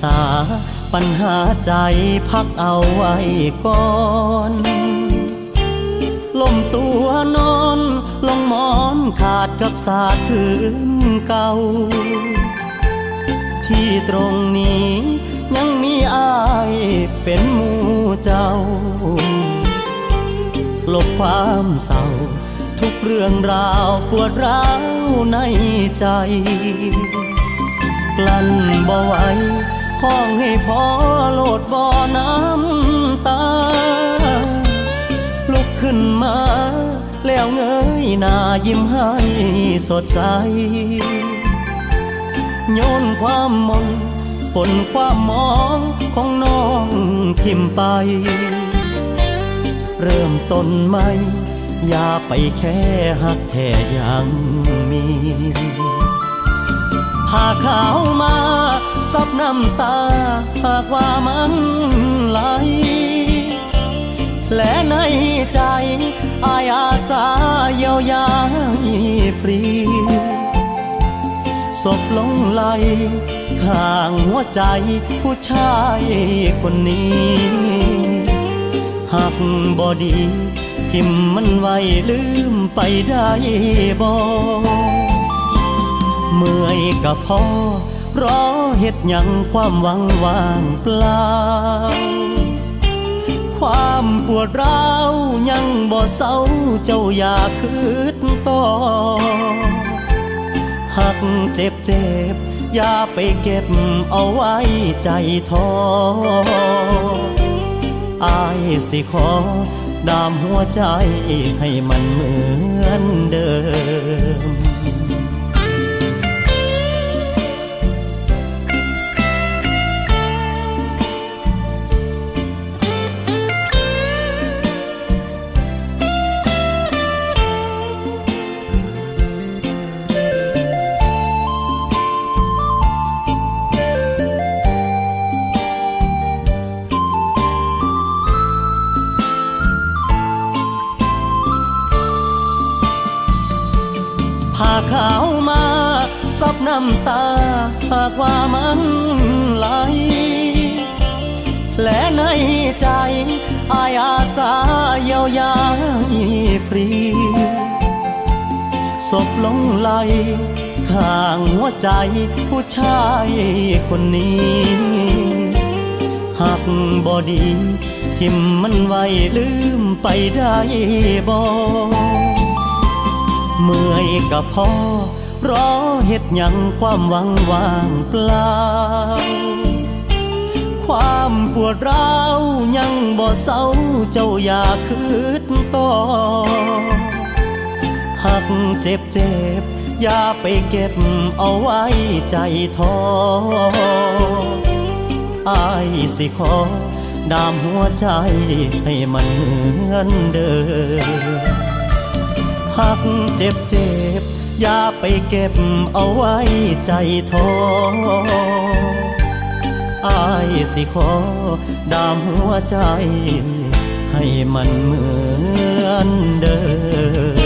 สา ปัญหาใจพักเอาไว้ก่อนลมตัวนอนลงมอนขาดกับสาดพื้นเก่า ที่ตรงนี้ยังมีอายเป็นมูเจ้า ลบความเศร้าทุกเรื่องราวปวดร้าวในใจ ลั้นบ่ไหวห้องให้พอโลดบ่อน้ำตา ลุกขึ้นมา แล้วเงยหน้ายิ้มให้สดใส โยนความมองฝนความมองของน้องทิมไป เริ่มต้นใหม่อย่าไปแค่หักแท้ยังมี หากขาวมาซับน้ำตา หากว่ามันไหลและในใจอายอาสาเยียวยาฟรีศพลงไหลข้างหัวใจผู้ชายคนนี้หากบอดี ทิมมันไว้ลืมไปได้บ่ เมื่อยกับพ่อรอเฮ็ดหยังความหวังว่างเปล่า ความปวดร้าวยังบ่เศร้าเจ้าอย่าคืดต่อหักเจ็บเจ็บอย่าไปเก็บเอาไว้ใจท้ออายสิขอดามหัวใจให้มันเหมือนเดิม ผ้าขาวมาซับน้ำตาหากว่ามันไหล และในใจอายอาสาเยียวยาฟรีศพลงไหลข้างหัวใจผู้ชายคนนี้หากบอดี ทิมมันไว้ลืมไปได้บ่ เมื่อยกับพ่อรอเฮ็ดยังความหวังว่างเปล่า ความปวดร้าวยังบ่เศร้าเจ้าอย่าคืดต่อหักเจ็บเจ็บอย่าไปเก็บเอาไว้ใจท้ออายสิขอดามหัวใจให้มันเหมือนเดิม พักเจ็บเจ็บอย่าไปเก็บเอาไว้ใจท้ออายสิขอดามหัวใจ ให้มันเหมือนเดิม